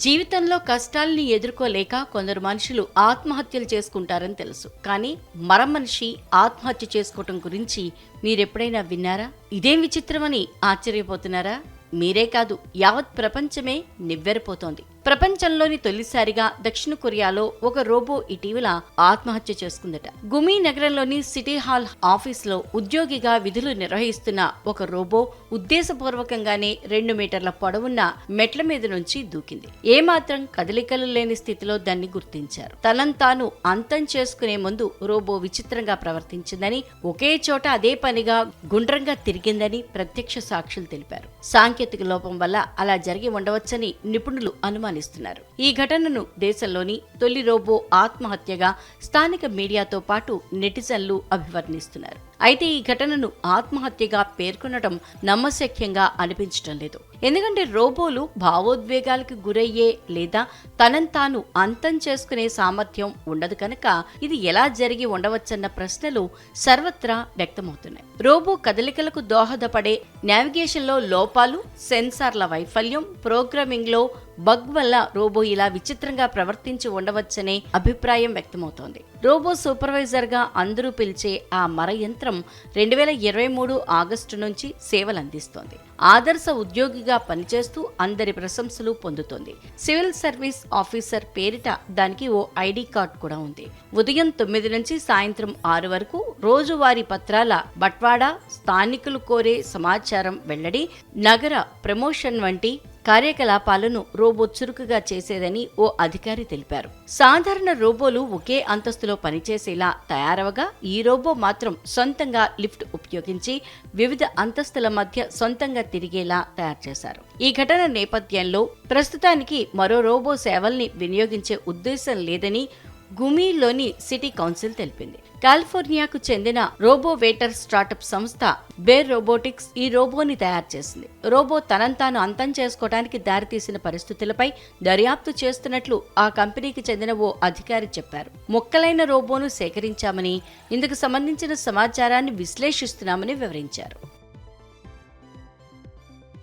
జీవితంలో కష్టాల్ని ఎదుర్కోలేక కొందరు మనుషులు ఆత్మహత్యలు చేసుకుంటారని తెలుసు. కానీ మర మనిషి ఆత్మహత్య చేసుకోవటం గురించి మీరెప్పుడైనా విన్నారా? ఇదేం విచిత్రమని ఆశ్చర్యపోతున్నారా? మీరే కాదు యావత్ ప్రపంచమే నివ్వెరపోతోంది. ప్రపంచంలోని తొలిసారిగా దక్షిణ కొరియాలో ఒక రోబో ఇటీవల ఆత్మహత్య చేసుకుందట. గుమి నగరంలోని సిటీ హాల్ ఆఫీస్లో ఉద్యోగిగా విధులు నిర్వహిస్తున్న ఒక రోబో ఉద్దేశపూర్వకంగానే రెండు మీటర్ల పొడవున్న మెట్ల మీద నుంచి దూకింది. ఏమాత్రం కదలికలు లేని స్థితిలో దాన్ని గుర్తించారు. తనను తాను అంతం చేసుకునే ముందు రోబో విచిత్రంగా ప్రవర్తించిందని ఒకే చోట అదే పనిగా గుండ్రంగా తిరిగిందని ప్రత్యక్ష సాక్షులు తెలిపారు. సాంకేతిక లోపం వల్ల అలా జరిగి ఉండవచ్చని నిపుణులు అనుమానం అనుమానిస్తున్నారు ఈ ఘటనను దేశంలోని తొలి రోబో ఆత్మహత్యగా స్థానిక మీడియాతో పాటు నెటిజన్లు అభివర్ణిస్తున్నారు. అయితే ఈ ఘటనను ఆత్మహత్యగా పేర్కొనడం నమ్మశక్యంగా అనిపించటం లేదు. ఎందుకంటే రోబోలు భావోద్వేగాలకు గురయ్యే లేదా తనను తాను అంతం చేసుకునే సామర్థ్యం ఉండదు కనుక ఇది ఎలా జరిగి ఉండవచ్చన్న ప్రశ్నలు సర్వత్రా వ్యక్తమవుతున్నాయి. రోబో కదలికలకు దోహదపడే నావిగేషన్లో లోపాలు సెన్సార్ల వైఫల్యం ప్రోగ్రామింగ్లో బగ్ వల్ల రోబో ఇలా విచిత్రంగా ప్రవర్తించి ఉండవచ్చనే అభిప్రాయం వ్యక్తమవుతోంది. రోబో సూపర్వైజర్గా అందరూ పిలిచే ఆ మర యంత్రం రెండు వేల ఇరవై మూడు ఆగస్టు నుంచి సేవలు అందిస్తోంది ఆదర్శ ఉద్యోగిగా పనిచేస్తూ అందరి ప్రశంసలు పొందుతోంది. సివిల్ సర్వీస్ ఆఫీసర్ పేరిట దానికి ఓ ఐడి కార్డ్ కూడా ఉంది. ఉదయం తొమ్మిది నుంచి సాయంత్రం ఆరు వరకు రోజువారీ పత్రాల బట్వాడా స్థానికులు కోరే సమాచారం వెల్లడి నగర ప్రమోషన్ వంటి కార్యకలాపాలను రోబో చురుకుగా చేసేదని ఓ అధికారి తెలిపారు. సాధారణ రోబోలు ఒకే అంతస్తులో పనిచేసేలా తయారవగా ఈ రోబో మాత్రం సొంతంగా లిఫ్ట్ ఉపయోగించి వివిధ అంతస్తుల మధ్య సొంతంగా తిరిగేలా తయారు చేశారు. ఈ ఘటన నేపథ్యంలో ప్రస్తుతానికి మరో రోబో సేవల్ని వినియోగించే ఉద్దేశం లేదని గుమీలోని సిటీ కౌన్సిల్ తెలిపింది. కాలిఫోర్నియాకు చెందిన రోబో వేటర్ స్టార్టప్ సంస్థ బేర్ రోబోటిక్స్ ఈ రోబోని తయారు చేసింది. రోబో తనంతాను అంతం చేసుకోవడానికి దారితీసిన పరిస్థితులపై దర్యాప్తు చేస్తున్నట్లు ఆ కంపెనీకి చెందిన ఓ అధికారి చెప్పారు. మొక్కలైన రోబోను సేకరించామని ఇందుకు సంబంధించిన సమాచారాన్ని విశ్లేషిస్తున్నామని వివరించారు.